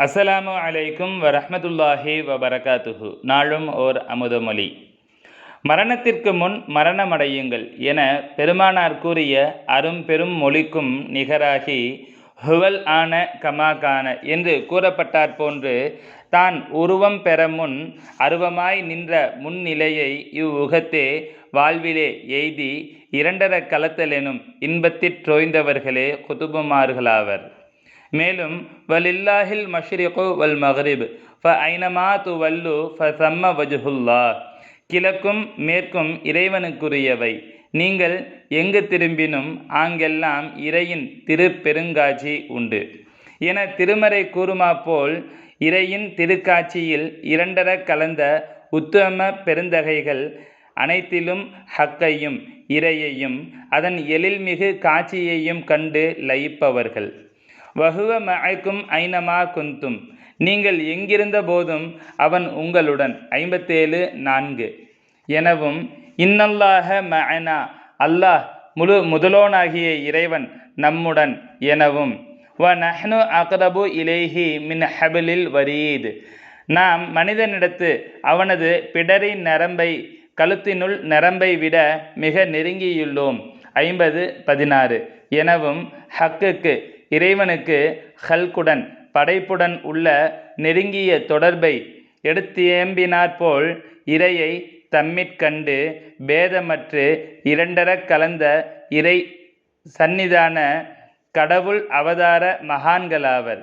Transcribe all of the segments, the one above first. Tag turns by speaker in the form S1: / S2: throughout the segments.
S1: அஸ்ஸலாமு அலைக்கும் வ வபரகாத்துஹு. நாளும் ஓர் அமுதமொழி. மரணத்திற்கு முன் மரணமடையுங்கள் என பெருமானார் கூறிய அரும்பெரும் மொழிக்கும் நிகராகி ஹுவல் ஆன கமாகான என்று கூறப்பட்டாற் போன்று தான் உருவம் பெற முன் அருவமாய் நின்ற முன்னிலையை இவ்வுகத்தே வாழ்விலே எய்தி இரண்டர கலத்தலெனும் இன்பத்திற் றோய்ந்தவர்களே குதுபுமார்களாவர். மேலும் வலில்லாஹில் மஷ்ரிகு வல் மஹரிப் ஃப ஐனமா து வல்லு ஃப சம்ம வஜுஹுல்லா. கிழக்கும் மேற்கும் இறைவனுக்குரியவை. நீங்கள் எங்கு திரும்பினும் ஆங்கெல்லாம் இறையின் திருப்பெருங்காட்சி உண்டு. என திருமறை கூறுமா போல் இறையின் திருக்காட்சியில் இரண்டர கலந்த உத்தம பெருந்தகைகள் அனைத்திலும் ஹக்கையும் இறையையும் அதன் எழில்மிகு காட்சியையும் கண்டு லயிப்பவர்கள். வகுவ மழைக்கும் ஐனமா குந்தும். நீங்கள் எங்கிருந்த போதும் அவன் உங்களுடன். ஐம்பத்தேழு நான்கு. எனவும் இன்னல்லாஹ மனா அல்லாஹ் முழு முதலோனாகிய இறைவன் நம்முடன் எனவும் வ நஹ்னு அக்ரபு இலேஹி மின் ஹபிலில் வரீத் நாம் மனிதனிடத்து அவனது பிடரி நரம்பை கழுத்தினுள் நரம்பை விட மிக நெருங்கியுள்ளோம். ஐம்பது பதினாறு. எனவும் ஹக்குக்கு இறைவனுக்கு ஹல்குடன் படைப்புடன் உள்ள நெருங்கிய தொடர்பை எடுத்தியம்பினாற்போல் இறையை தம்மிற்கண்டு பேதமற்று இரண்டர கலந்த இறை சந்நிதான கடவுள் அவதார மகான்களாவர்.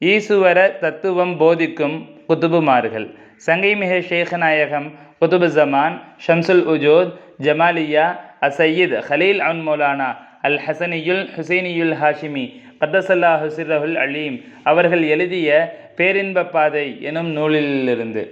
S1: ஈசுவர தத்துவம் போதிக்கும் குதுபுமார்கள். சங்கைமிக ஷேகநாயகம் குதுபு ஜமான் ஷம்சுல் உஜோத் ஜமாலியா அசையீத் ஹலீல் அன் மௌலானா அல் ஹசனியுல் ஹுசைனியுல் ஹாஷிமி கதசல்லா ஹுசிரஹுல் அலீம் அவர்கள் எழுதிய பேரின்ப பாதை எனும் நூலிலிருந்து.